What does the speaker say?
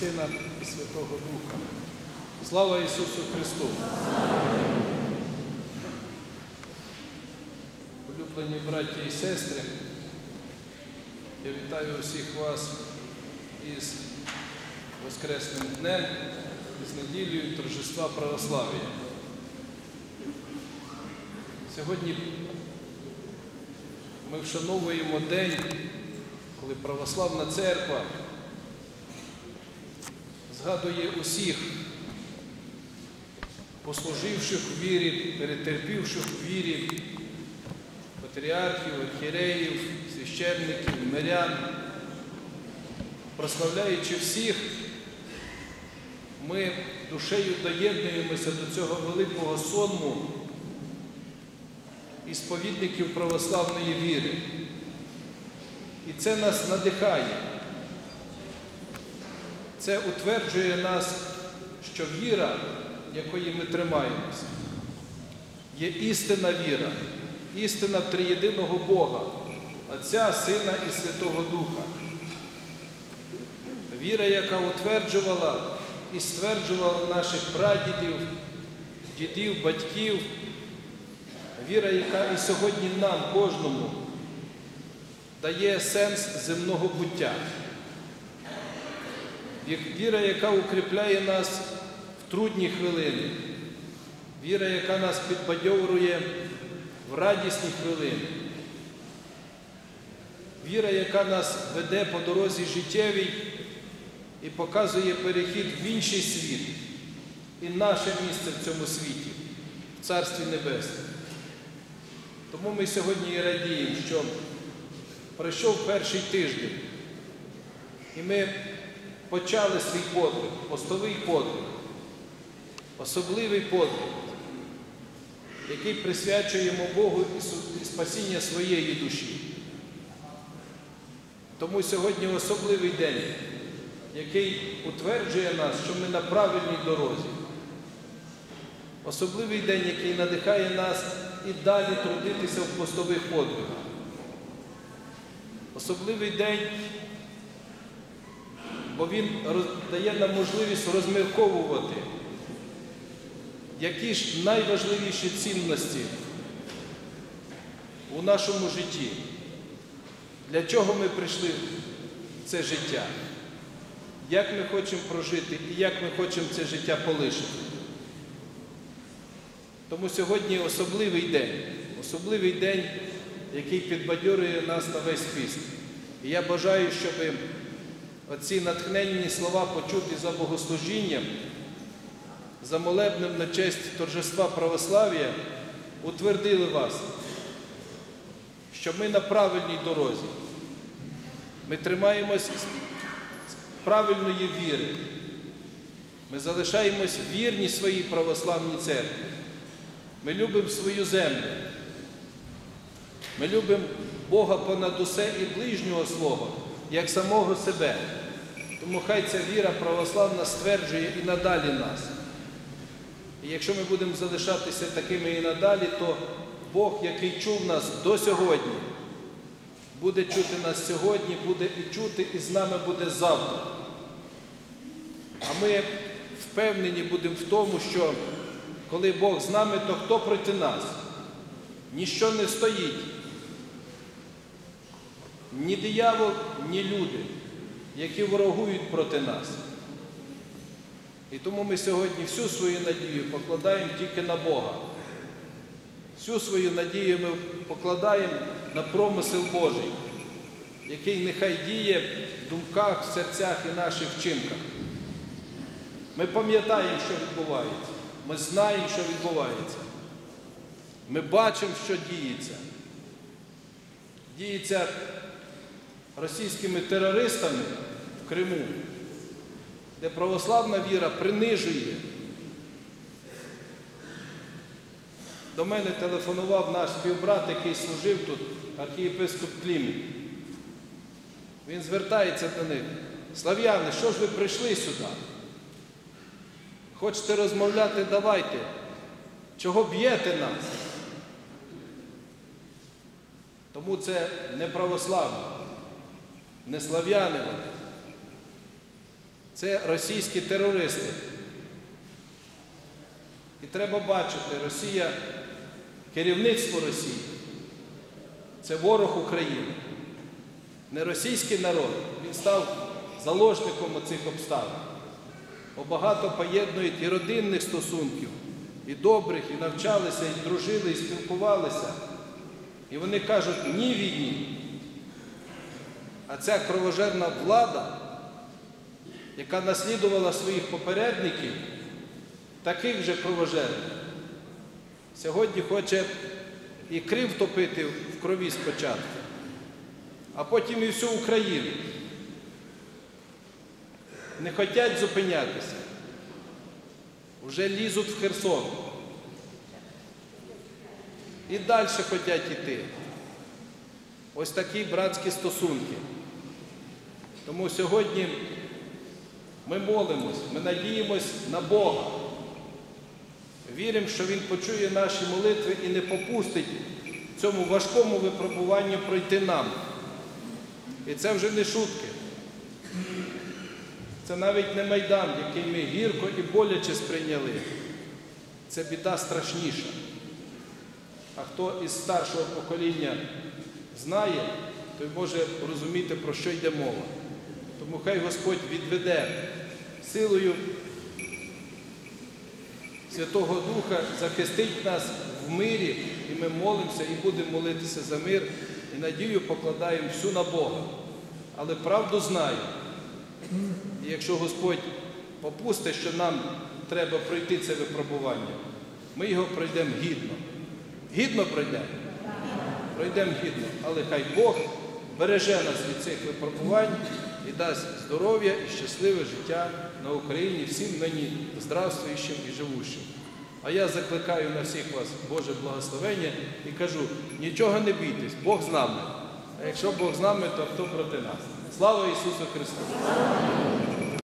Сина і Святого Духа. Слава Ісусу Христу! Улюблені браті і сестри, я вітаю усіх вас із Воскресним днем, із неділею торжества православ'я. Сьогодні ми вшановуємо день, коли православна церква згадує усіх, послуживших в вірі, перетерпівших в вірі патріархів, архієреїв, священників, мирян. Прославляючи всіх, ми душею доєднуємося до цього великого сонму і сповідників православної віри. І це нас надихає. Це утверджує нас, що віра, якої ми тримаємося, є істинна віра, істина триєдиного Бога, Отця, Сина і Святого Духа. Віра, яка утверджувала і стверджувала наших прадідів, дідів, батьків, віра, яка і сьогодні нам, кожному, дає сенс земного буття. Віра, яка укріпляє нас в трудні хвилини, віра, яка нас підбадьовує в радісні хвилини, віра, яка нас веде по дорозі життєвій і показує перехід в інший світ і наше місце в цьому світі, в Царстві Небесному. Тому ми сьогодні і радіємо, що пройшов перший тиждень, і ми почали свій подвиг, постовий подвиг, особливий подвиг, який присвячуємо Богу і спасіння своєї душі. Тому сьогодні особливий день, який утверджує нас, що ми на правильній дорозі. Особливий день, який надихає нас і далі трудитися в постових подвигах. Особливий день, бо він дає нам можливість розмірковувати, які ж найважливіші цінності у нашому житті, для чого ми прийшли в це життя, як ми хочемо прожити і як ми хочемо це життя полишити. Тому сьогодні особливий день, особливий день, який підбадьорює нас на весь піст. І я бажаю, щоб оці натхненні слова почуті за богослужінням, за молебнем на честь торжества православ'я, утвердили вас, що ми на правильній дорозі. Ми тримаємось правильної віри. Ми залишаємось вірні своїй православній церкві. Ми любимо свою землю. Ми любимо Бога понад усе і ближнього свого, як самого себе. Тому хай ця віра православна стверджує і надалі нас. І якщо ми будемо залишатися такими і надалі, то Бог, який чув нас до сьогодні, буде чути нас сьогодні, буде і чути, і з нами буде завтра. А ми впевнені будемо в тому, що коли Бог з нами, то хто проти нас? Ніщо не стоїть. Ні диявол, ні люди, які ворогують проти нас. І тому ми сьогодні всю свою надію покладаємо тільки на Бога. Всю свою надію ми покладаємо на промисел Божий, який нехай діє в думках, серцях і наших вчинках. Ми пам'ятаємо, що відбувається. Ми знаємо, що відбувається. Ми бачимо, що діється. Діється російськими терористами в Криму, де православна віра принижує. До мене телефонував наш співбрат, який служив тут, архієпископ Клімін. Він звертається до них. Слав'яни, що ж ви прийшли сюди? Хочете розмовляти, давайте. Чого б'єте нас? Тому це не православні, не слав'яни вони. Це російські терористи. І треба бачити, Росія, керівництво Росії це ворог України. Не російський народ, він став заложником оцих обставин. Бо багато поєднують і родинних стосунків, і добрих, і навчалися, і дружили, і спілкувалися. І вони кажуть ні війні. А ця кровожерна влада, яка наслідувала своїх попередників, таких же кровожерних, сьогодні хоче і Крим втопити в крові спочатку, а потім і всю Україну. Не хочуть зупинятися. Вже лізуть в Херсон. І далі хочуть йти. Ось такі братські стосунки. Тому сьогодні ми молимось, ми надіємось на Бога. Віримо, що Він почує наші молитви і не попустить цьому важкому випробуванню пройти нам. І це вже не шутки. Це навіть не майдан, який ми гірко і боляче сприйняли. Це біда страшніша. А хто із старшого покоління знає, той може розуміти, про що йде мова. Тому хай Господь відведе силою Святого Духа, захистить нас в мирі, і ми молимося і будемо молитися за мир, і надію покладаємо всю на Бога. Але правду знаю. І якщо Господь попустить, що нам треба пройти це випробування, ми його пройдемо гідно. Гідно пройдемо? Пройдемо гідно. Але хай Бог береже нас від цих випробувань і дасть здоров'я і щасливе життя на Україні всім нині здравствуючим і живущим. А я закликаю на всіх вас Боже благословення і кажу, нічого не бійтесь, Бог з нами. А якщо Бог з нами, то хто проти нас? Слава Ісусу Христу!